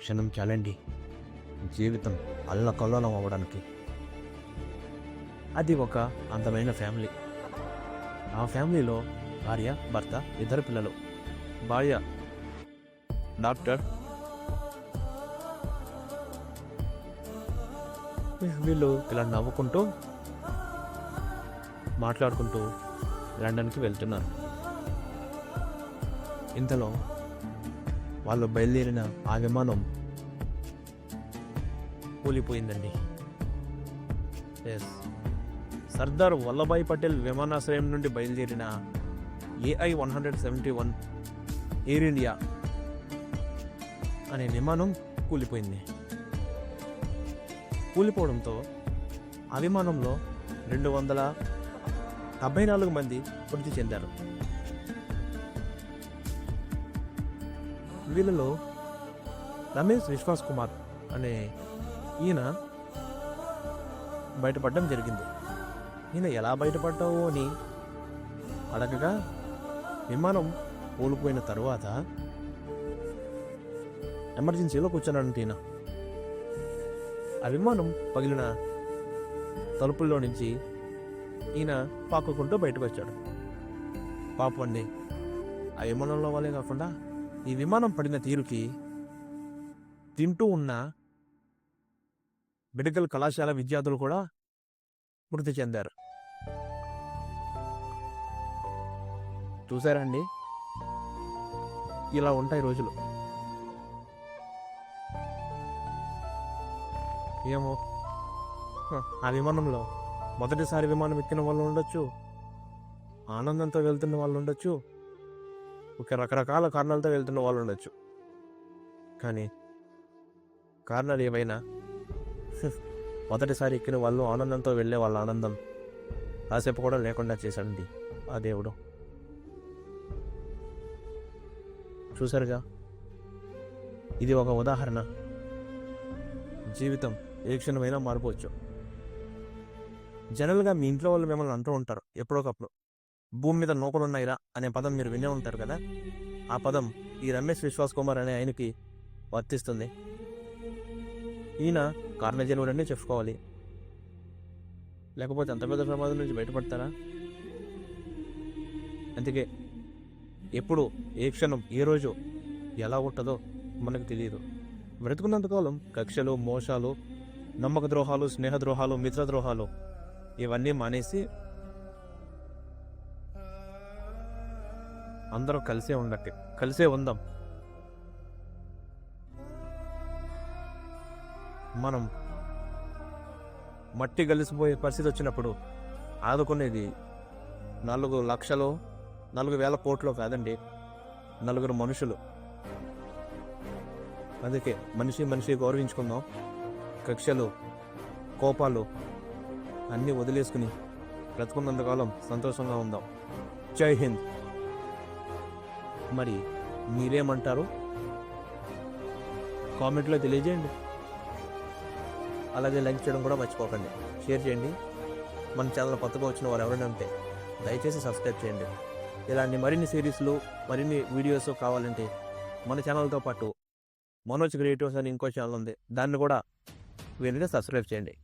క్షణం చాలండి. జీవితం అల్లకల్లోలం అవ్వడానికి. అది ఒక అందమైన ఫ్యామిలీ. ఆ ఫ్యామిలీలో భార్య భర్త ఇద్దరు పిల్లలు. భార్య డాక్టర్. వీళ్ళు ఇలా నవ్వుకుంటూ మాట్లాడుకుంటూ లండన్కి వెళ్తున్నారు. ఇంతలో వాళ్ళు బయలుదేరిన ఆ విమానం కూలిపోయిందండి. ఎస్ సర్దార్ వల్లభాయ్ పటేల్ విమానాశ్రయం నుండి బయలుదేరిన AI one hundred seventy one Air India అనే విమానం కూలిపోయింది. కూలిపోవడంతో ఆ విమానంలో రెండు వందల డెబ్బై నాలుగు మంది మృతి చెందారు. వీళ్ళలో రమేష్ విశ్వాస్ కుమార్ అనే ఈయన బయటపడడం జరిగింది. ఈయన ఎలా బయటపడ్డావు అని అడగగా విమానం కోల్పోయిన తరువాత ఎమర్జెన్సీలో కూర్చున్నాడంటే ఈయన. ఆ విమానం పగిలిన తలుపుల్లో నుంచి ఈయన పాకుకుంటూ బయటకు వచ్చాడు. పాపం అండి ఆ విమానంలో వాళ్ళే కాకుండా ఈ విమానం పడిన తీరుకి తింటూ ఉన్న మెడికల్ కళాశాల విద్యార్థులు కూడా మృతి చెందారు. చూసారా అండి? ఇలా ఉంటాయి రోజులు. ఏమో. ఆ విమానంలో మొదటిసారి విమానం ఎక్కిన వాళ్ళు ఉండొచ్చు. ఆనందంతో వెళ్తున్న వాళ్ళు ఉండొచ్చు. ఒక రకరకాల కారణాలతో వెళ్తున్న వాళ్ళు ఉండొచ్చు కానీ కారణాలు ఏవైనా? మొదటిసారి ఎక్కిన వాళ్ళు ఆనందంతో వెళ్ళే వాళ్ళ ఆనందం కాసేపు కూడా లేకుండా చేశాడండి ఆ దేవుడు. చూసారుగా ఇది ఒక ఉదాహరణ. జీవితం ఏ క్షణమైనా మారిపోవచ్చు. జనరల్గా మీ ఇంట్లో వాళ్ళు మిమ్మల్ని అంటూ ఉంటారు ఎప్పుడోకప్పుడు భూమి మీద నూకలున్నాయిరా అనే పదం మీరు వినే ఉంటారు కదా? ఆ పదం ఈ రమేష్ విశ్వాస్ కుమార్ అనే ఆయనకి వర్తిస్తుంది. ఈయన కారణజనుడనే చెప్పుకోవాలి. లేకపోతే అంత పెద్ద ప్రమాదం నుంచి బయటపడతారా? అందుకే ఎప్పుడు ఏ క్షణం ఏ రోజు ఎలా ఉంటుందో మనకు తెలియదు. బ్రతుకున్నంతకాలం కక్షలు మోసాలు నమ్మక ద్రోహాలు స్నేహ ద్రోహాలు మిత్ర ద్రోహాలు ఇవన్నీ మానేసి అందరం కలిసే ఉండట్టు కలిసే ఉందాం. మనం మట్టి కలిసిపోయే పరిస్థితి వచ్చినప్పుడు ఆదుకునేది నాలుగు లక్షలు నాలుగు వేల కోట్లు కాదండి నలుగురు మనుషులు. అందుకే మనిషి మనిషి గౌరవించుకుందాం. కక్షలు కోపాలు అన్నీ వదిలేసుకుని బ్రతుకున్నంతకాలం సంతోషంగా ఉందాం. జై హింద్. మరి మీరేమంటారు? కామెంట్లో తెలియజేయండి. అలాగే లైక్ చేయడం కూడా మర్చిపోకండి. షేర్ చేయండి. మన ఛానల్ కొత్తగా వచ్చిన వారు ఎవరైనా ఉంటే దయచేసి సబ్స్క్రైబ్ చేయండి. ఇలాంటి మరిన్ని సిరీస్లు మరిన్ని వీడియోస్ కావాలంటే మన ఛానల్తో పాటు మనోజ్ క్రియేటివ్స్ అని ఇంకో ఛానల్ ఉంది. దాన్ని కూడా వీళ్ళని సబ్స్క్రైబ్ చేయండి.